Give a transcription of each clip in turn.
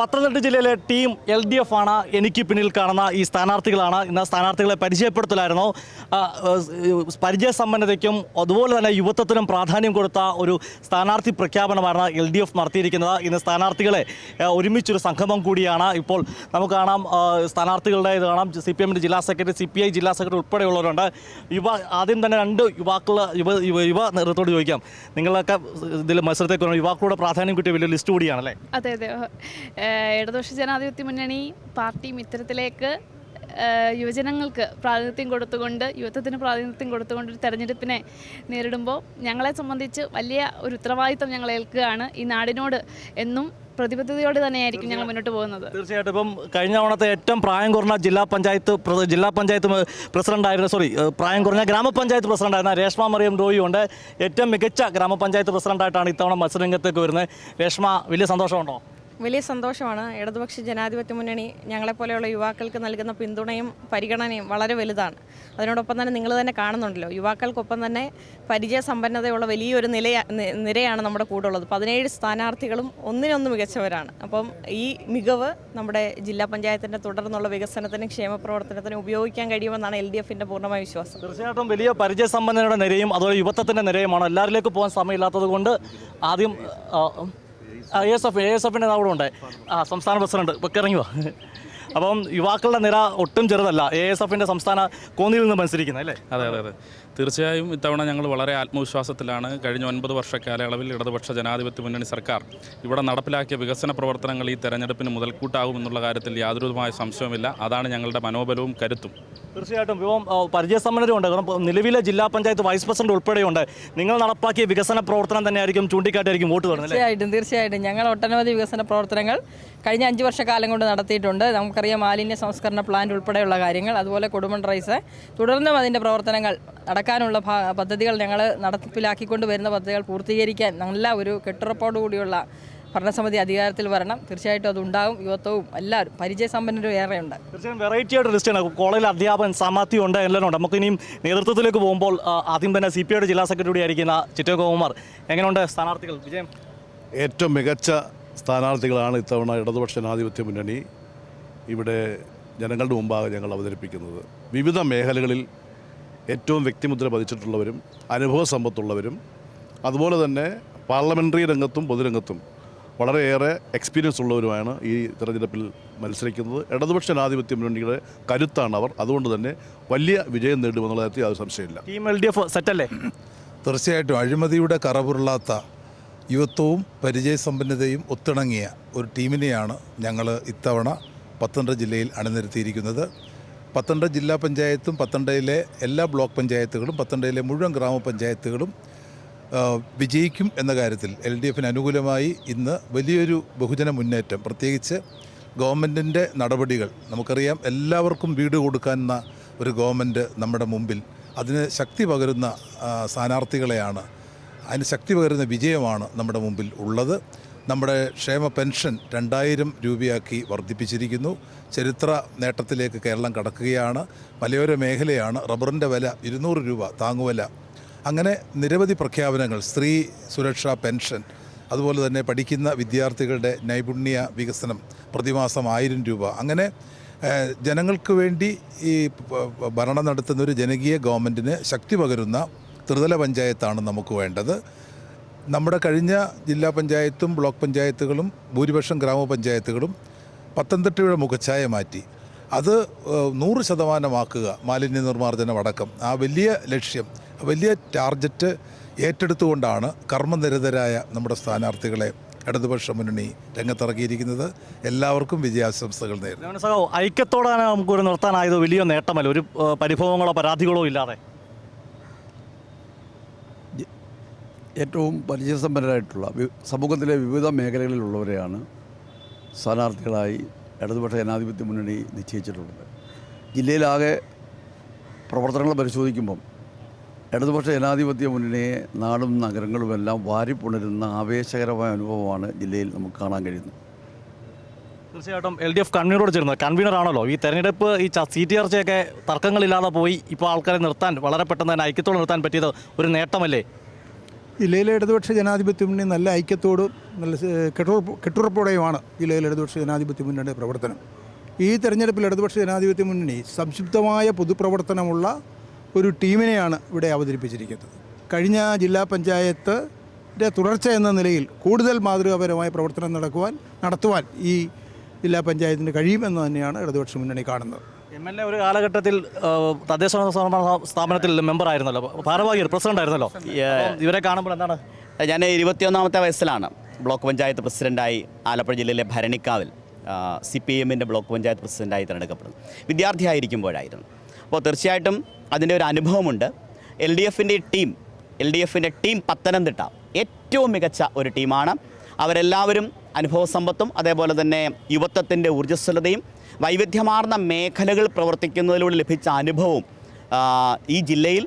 പത്തനംതിട്ട ജില്ലയിലെ team L D F ആണ് എനിക്ക് പിന്നിൽ കാണുന്ന ഈ സ്ഥാനാർത്ഥികളാണ്. ഇന്ന് സ്ഥാനാർത്ഥികളെ പരിചയപ്പെടുത്തലായിരുന്നു. പരിചയസമ്പന്നതയ്ക്കും അതുപോലെ തന്നെ യുവത്വത്തിനും പ്രാധാന്യം കൊടുത്ത ഒരു സ്ഥാനാർത്ഥി പ്രഖ്യാപനമാണ് എൽ ഡി എഫ് നടത്തിയിരിക്കുന്നത്. ഇന്ന് സ്ഥാനാർത്ഥികളെ ഒരുമിച്ചൊരു സംഗമം കൂടിയാണ്. ഇപ്പോൾ നമുക്ക് കാണാം സ്ഥാനാർത്ഥികളുടെ ഇത് കാണാം. സി പി എമ്മിന്റെ ജില്ലാ സെക്രട്ടറി സി പി ഐ ജില്ലാ സെക്രട്ടറി ഉൾപ്പെടെയുള്ളവരുണ്ട്. യുവ ആദ്യം തന്നെ രണ്ട് യുവാക്കൾ യുവ യുവ നേതൃത്വത്തോട് ചോദിക്കാം. നിങ്ങളൊക്കെ ഇതിൽ മത്സരത്തേക്ക്. യുവാക്കളുടെ പ്രാധാന്യം കിട്ടിയ വലിയ ലിസ്റ്റ് കൂടിയാണല്ലേ? അതെ അതെ. ഇടതുപക്ഷ ജനാധിപത്യ മുന്നണി പാർട്ടിയും ഇത്തരത്തിലേക്ക് യുവജനങ്ങൾക്ക് പ്രാതിനിധ്യം കൊടുത്തുകൊണ്ട് യുവത്വത്തിന് പ്രാതിനിധ്യം കൊടുത്തുകൊണ്ട് ഒരു തെരഞ്ഞെടുപ്പിനെ നേരിടുമ്പോൾ ഞങ്ങളെ സംബന്ധിച്ച് വലിയ ഒരു ഉത്തരവാദിത്തം ഞങ്ങൾ ഏൽക്കുകയാണ് ഈ നാടിനോട് എന്നും പ്രതിബദ്ധതയോടെ തന്നെയായിരിക്കും ഞങ്ങൾ മുന്നോട്ട് പോകുന്നത്. തീർച്ചയായിട്ടും. ഇപ്പം കഴിഞ്ഞ തവണത്തെ ഏറ്റവും പ്രായം കുറഞ്ഞ ജില്ലാ പഞ്ചായത്ത് ജില്ലാ പഞ്ചായത്ത് പ്രസിഡന്റ് ആയിരുന്ന സോറി പ്രായം കുറഞ്ഞ ഗ്രാമപഞ്ചായത്ത് പ്രസിഡന്റ് ആയിരുന്ന രേഷ്മ മറിയം റോയി ഉണ്ട്. ഏറ്റവും മികച്ച ഗ്രാമപഞ്ചായത്ത് പ്രസിഡന്റായിട്ടാണ് ഇത്തവണ മത്സരരംഗത്തേക്ക് വരുന്നത്. രേഷ്മ വലിയ സന്തോഷമുണ്ടോ? വലിയ സന്തോഷമാണ്. ഇടതുപക്ഷ ജനാധിപത്യ മുന്നണി ഞങ്ങളെപ്പോലെയുള്ള യുവാക്കൾക്ക് നൽകുന്ന പിന്തുണയും പരിഗണനയും വളരെ വലുതാണ്. അതിനോടൊപ്പം തന്നെ നിങ്ങൾ തന്നെ കാണുന്നുണ്ടല്ലോ യുവാക്കൾക്കൊപ്പം തന്നെ പരിചയസമ്പന്നതയുള്ള വലിയൊരു നില നിരയാണ് നമ്മുടെ കൂടെ ഉള്ളത് പതിനേഴ് സ്ഥാനാർത്ഥികളും ഒന്നിനൊന്ന് മികച്ചവരാണ്. അപ്പം ഈ മികവ് നമ്മുടെ ജില്ലാ പഞ്ചായത്തിന്റെ തുടർന്നുള്ള വികസനത്തിനും ക്ഷേമ പ്രവർത്തനത്തിനും ഉപയോഗിക്കാൻ കഴിയുമെന്നാണ് എൽ ഡി എഫിന്റെ പൂർണമായ വിശ്വാസം. തീർച്ചയായിട്ടും വലിയ പരിചയസമ്പന്നരുടെ നിരയും അതുപോലെ യുവത്വത്തിന്റെ നിരയുമാണ്. എല്ലാവരിലേക്ക് പോകാൻ സമയമില്ലാത്തത് കൊണ്ട് ആദ്യം എ എസ് എ എസ് എഫിന്റെ അവിടെ ഉണ്ട്. ആ സംസ്ഥാന പ്രസിഡന്റ് ഇറങ്ങി വാ അപ്പം യുവാക്കളുടെ നിര ഒട്ടും ചെറുതല്ല. എ എസ് എഫിന്റെ സംസ്ഥാന കോന്നിയിൽ നിന്ന് മത്സരിക്കുന്നത് അല്ലേ? അതെ അതെ അതെ. തീർച്ചയായും ഇത്തവണ ഞങ്ങൾ വളരെ ആത്മവിശ്വാസത്തിലാണ് കഴിഞ്ഞ ഒൻപത് വർഷ കാലയളവിൽ ഇടതുപക്ഷ ജനാധിപത്യ മുന്നണി സർക്കാർ ഇവിടെ നടപ്പിലാക്കിയ വികസന പ്രവർത്തനങ്ങൾ ഈ തെരഞ്ഞെടുപ്പിന് മുതൽക്കൂട്ടാകുമെന്നുള്ള കാര്യത്തിൽ യാതൊരുവിധമായ സംശയവുമില്ല. അതാണ് ഞങ്ങളുടെ മനോബലവും കരുത്തും. തീർച്ചയായിട്ടും. ഇപ്പം ആ, പരിചയസമ്പന്നരുണ്ട് കാരണം നിലവിലെ ജില്ലാ പഞ്ചായത്ത് വൈസ് പ്രസിഡന്റ് ഉൾപ്പെടെയുണ്ട്. നിങ്ങൾ നടപ്പാക്കിയ വികസന പ്രവർത്തനം തന്നെയായിരിക്കും ചൂണ്ടിക്കാട്ടായിരിക്കും വോട്ട് തീർച്ചയായിട്ടും തീർച്ചയായിട്ടും. ഞങ്ങൾ ഒട്ടനവധി വികസന പ്രവർത്തനങ്ങൾ കഴിഞ്ഞ അഞ്ച് വർഷക്കാലം കൊണ്ട് നടത്തിയിട്ടുണ്ട്. നമുക്കറിയാം മാലിന്യ സംസ്കരണ പ്ലാന്റ് ഉൾപ്പെടെയുള്ള കാര്യങ്ങൾ അതുപോലെ കൊടുമൺ റൈസ്. തുടർന്നും അതിന്റെ പ്രവർത്തനങ്ങൾ നടക്കാനുള്ള പദ്ധതികൾ ഞങ്ങൾ നടപ്പിലാക്കിക്കൊണ്ട് വരുന്ന പദ്ധതികൾ പൂർത്തീകരിക്കാൻ നല്ല ഒരു കെട്ടുറപ്പോടുകൂടിയുള്ള ഭരണസമിതി അധികാരത്തിൽ വരണം. തീർച്ചയായിട്ടും അതുണ്ടാവും. യുവത്വവും എല്ലാവരും പരിചയസമ്പന്നരും ഏറെയുണ്ട്. തീർച്ചയായും വെറൈറ്റി ആയിട്ട് ലിസ്റ്റാണ് കോളേജിൽ അധ്യാപകൻ സാമാത്യം ഉണ്ട് എല്ലാം ഉണ്ട് നമുക്ക് ഇനിയും നേതൃത്വത്തിലേക്ക് പോകുമ്പോൾ ആദ്യം തന്നെ സി പി ഐയുടെ ജില്ലാ സെക്രട്ടറി കൂടി ആയിരിക്കുന്ന ചിറ്റകുമാർ എങ്ങനെയുണ്ട് സ്ഥാനാർത്ഥികൾ? വിജയം? ഏറ്റവും മികച്ച സ്ഥാനാർത്ഥികളാണ് ഇത്തവണ ഇടതുപക്ഷ ജനാധിപത്യ മുന്നണി. ഇവിടെ ജനങ്ങളുടെ മുമ്പാകെ ഞങ്ങൾ അവതരിപ്പിക്കുന്നത്. വിവിധ മേഖലകളിൽ ഏറ്റവും വ്യക്തിമുദ്ര പതിച്ചിട്ടുള്ളവരും അനുഭവ സമ്പത്തുള്ളവരും അതുപോലെ തന്നെ പാർലമെന്ററി രംഗത്തും പൊതുരംഗത്തും വളരെയേറെ എക്സ്പീരിയൻസ് ഉള്ളവരുമാണ് ഈ തെരഞ്ഞെടുപ്പിൽ മത്സരിക്കുന്നത്. ഇടതുപക്ഷ ജനാധിപത്യ മുന്നണിയുടെ കരുത്താണ് അവർ. അതുകൊണ്ട് തന്നെ വലിയ വിജയം നേടുമെന്നുള്ള കാര്യത്തിൽ യാതൊരു സംശയമില്ല ടീം എൽ ഡി എഫ് സെറ്റല്ലേ? തീർച്ചയായിട്ടും അഴിമതിയുടെ കറപുരുളാത്ത യുവത്വവും പരിചയസമ്പന്നതയും ഒത്തിണങ്ങിയ ഒരു ടീമിനെയാണ് ഞങ്ങൾ ഇത്തവണ പത്തനംതിട്ട ജില്ലയിൽ അണിനിരത്തിയിരിക്കുന്നത്. പത്തനംതിട്ട ജില്ലാ പഞ്ചായത്തും പത്തനംതിട്ടയിലെ എല്ലാ ബ്ലോക്ക് പഞ്ചായത്തുകളും പത്തനംതിട്ടയിലെ മുഴുവൻ ഗ്രാമപഞ്ചായത്തുകളും വിജയിക്കും എന്ന കാര്യത്തിൽ എൽ ഡി എഫിന് അനുകൂലമായി ഇന്ന് വലിയൊരു ബഹുജന മുന്നേറ്റം. പ്രത്യേകിച്ച് ഗവൺമെന്റിന്റെ നടപടികൾ നമുക്കറിയാം എല്ലാവർക്കും വീട് കൊടുക്കാനെന്ന ഒരു ഗവൺമെന്റ് നമ്മുടെ മുമ്പിൽ അതിന് ശക്തി പകരുന്ന സ്ഥാനാർത്ഥികളെയാണ്. അതിന് ശക്തി പകരുന്ന വിജയമാണ് നമ്മുടെ മുമ്പിൽ ഉള്ളത്. നമ്മുടെ ക്ഷേമ പെൻഷൻ രണ്ടായിരം രൂപയാക്കി വർദ്ധിപ്പിച്ചിരിക്കുന്നു. ചരിത്ര നേട്ടത്തിലേക്ക് കേരളം കടക്കുകയാണ്. മലയോര മേഖലയാണ് റബ്ബറിന്റെ വില ഇരുന്നൂറ് രൂപ താങ്ങുവില. അങ്ങനെ നിരവധി പ്രഖ്യാപനങ്ങൾ സ്ത്രീ സുരക്ഷാ പെൻഷൻ അതുപോലെ തന്നെ പഠിക്കുന്ന വിദ്യാർത്ഥികളുടെ നൈപുണ്യ വികസനം പ്രതിമാസം ആയിരം രൂപ. അങ്ങനെ ജനങ്ങൾക്ക് വേണ്ടി ഈ ഭരണം നടത്തുന്ന ഒരു ജനകീയ ഗവൺമെന്റിന് ശക്തി പകരുന്ന ത്രിതല പഞ്ചായത്താണ് നമുക്ക് വേണ്ടത്. നമ്മുടെ കഴിഞ്ഞ ജില്ലാ പഞ്ചായത്തും ബ്ലോക്ക് പഞ്ചായത്തുകളും ഭൂരിപക്ഷം ഗ്രാമപഞ്ചായത്തുകളും പത്തനംതിട്ടയുടെ മുഖച്ഛായ മാറ്റി. അത് നൂറ് ശതമാനമാക്കുക മാലിന്യ നിർമ്മാർജനം അടക്കം. ആ വലിയ ലക്ഷ്യം വലിയ ടാർജറ്റ് ഏറ്റെടുത്തുകൊണ്ടാണ് കർമ്മനിരതരായ നമ്മുടെ സ്ഥാനാർത്ഥികളെ ഇടതുപക്ഷ മുന്നണി രംഗത്തിറക്കിയിരിക്കുന്നത്. എല്ലാവർക്കും വിജയാശംസകൾ നേരിടും ഐക്യത്തോടെ നമുക്ക് ഒരു നിർത്താനായത് വലിയ നേട്ടമല്ല? ഒരു പരിഭവങ്ങളോ പരാതികളോ ഇല്ലാതെ? ഏറ്റവും പരിചയസമ്പന്നരായിട്ടുള്ള സമൂഹത്തിലെ വിവിധ മേഖലകളിലുള്ളവരെയാണ് സ്ഥാനാർത്ഥികളായി ഇടതുപക്ഷ ജനാധിപത്യ മുന്നണി നിശ്ചയിച്ചിട്ടുള്ളത്. ജില്ലയിലാകെ പ്രവർത്തനങ്ങൾ പരിശോധിക്കുമ്പം ഇടതുപക്ഷ ജനാധിപത്യ മുന്നണിയെ നാടും നഗരങ്ങളുമെല്ലാം വാരിപ്പുണരുന്ന ആവേശകരമായ അനുഭവമാണ് ജില്ലയിൽ നമുക്ക് കാണാൻ കഴിയുന്നത്. തീർച്ചയായിട്ടും എൽ ഡി എഫ് കൺവീനറോട് ചേർന്നത് കൺവീനർ ആണല്ലോ. ഈ തെരഞ്ഞെടുപ്പ് ഈ സീറ്റ് ചർച്ചയൊക്കെ തർക്കങ്ങളില്ലാതെ പോയി ഇപ്പോൾ ആൾക്കാരെ നിർത്താൻ വളരെ പെട്ടെന്ന് തന്നെ ഐക്യത്തോടെ നിർത്താൻ പറ്റിയത് ഒരു നേട്ടമല്ലേ? ജില്ലയിലെ ഇടതുപക്ഷ ജനാധിപത്യ മുന്നണി നല്ല ഐക്യത്തോടും നല്ല കെട്ടുറപ്പ് കെട്ടുറപ്പോടെയുമാണ് ജില്ലയിലെ ഇടതുപക്ഷ ജനാധിപത്യ മുന്നണിയുടെ പ്രവർത്തനം. ഈ തെരഞ്ഞെടുപ്പിൽ ഇടതുപക്ഷ ജനാധിപത്യ മുന്നണി സംക്ഷിപ്തമായ പൊതുപ്രവർത്തനമുള്ള ഒരു ടീമിനെയാണ് ഇവിടെ അവതരിപ്പിച്ചിരിക്കുന്നത്. കഴിഞ്ഞ ജില്ലാ പഞ്ചായത്ത് തുടർച്ച എന്ന നിലയിൽ കൂടുതൽ മാതൃകാപരമായ പ്രവർത്തനം നടക്കുവാൻ നടത്തുവാൻ ഈ ജില്ലാ പഞ്ചായത്തിന് കഴിയുമെന്ന് തന്നെയാണ് ഇടതുപക്ഷ മുന്നണി കാണുന്നത്. എം എൽ എ ഒരു കാലഘട്ടത്തിൽ തദ്ദേശ സ്ഥാപനത്തിൽ മെമ്പർ ആയിരുന്നല്ലോ. ഭാരവാഹി പ്രസിഡന്റ് ആയിരുന്നല്ലോ. ഇവരെ കാണുമ്പോൾ എന്താണ്? ഞാൻ ഇരുപത്തിയൊന്നാമത്തെ വയസ്സിലാണ് ബ്ലോക്ക് പഞ്ചായത്ത് പ്രസിഡന്റായി ആലപ്പുഴ ജില്ലയിലെ ഭരണിക്കാവിൽ സി പി എമ്മിന്റെ ബ്ലോക്ക് പഞ്ചായത്ത് പ്രസിഡന്റായി തിരഞ്ഞെടുക്കപ്പെടുന്നു. വിദ്യാർത്ഥിയായിരിക്കുമ്പോഴായിരുന്നു. അപ്പോൾ തീർച്ചയായിട്ടും അതിന്റെ ഒരു അനുഭവമുണ്ട്. എൽ ഡി എഫിന്റെ ടീം എൽ ഡി എഫിന്റെ ടീം പത്തനംതിട്ട ഏറ്റവും മികച്ച ഒരു ടീമാണ്. അവരെല്ലാവരും അനുഭവ സമ്പത്തും അതേപോലെ തന്നെ യുവത്വത്തിന്റെ ഊർജസ്വലതയും വൈവിധ്യമാർന്ന മേഖലകൾ പ്രവർത്തിക്കുന്നതിലൂടെ ലഭിച്ച അനുഭവവും ഈ ജില്ലയിൽ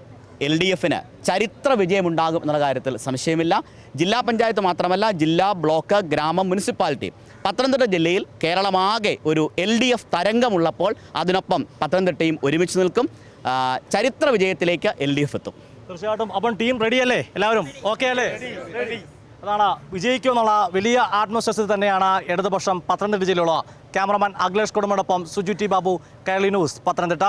എൽ ഡി എഫിന് ചരിത്ര വിജയമുണ്ടാകും എന്നുള്ള കാര്യത്തിൽ സംശയമില്ല. ജില്ലാ പഞ്ചായത്ത് മാത്രമല്ല ജില്ലാ ബ്ലോക്ക് ഗ്രാമം മുനിസിപ്പാലിറ്റി. പത്തനംതിട്ട ജില്ലയിൽ കേരളമാകെ ഒരു എൽ ഡി എഫ് തരംഗമുള്ളപ്പോൾ അതിനൊപ്പം പത്തനംതിട്ടയും ഒരുമിച്ച് നിൽക്കും. ചരിത്ര വിജയത്തിലേക്ക് എൽ ഡി എഫ് എത്തും. തീർച്ചയായിട്ടും. അപ്പം ടീം റെഡിയല്ലേ? എല്ലാവരും? ഓക്കെ അല്ലേ? അതാണ് വിജയിക്കുമെന്നുള്ള വലിയ ആത്മവിശ്വാസത്തിൽ തന്നെയാണ് ഇടതുപക്ഷം പത്തനംതിട്ട ജില്ലയിലുള്ള ക്യാമറമാൻ അഖിലേഷ് കുടുംബോടൊപ്പം സുജു ടി ബാബു കേരളി ന്യൂസ് പത്തനംതിട്ട.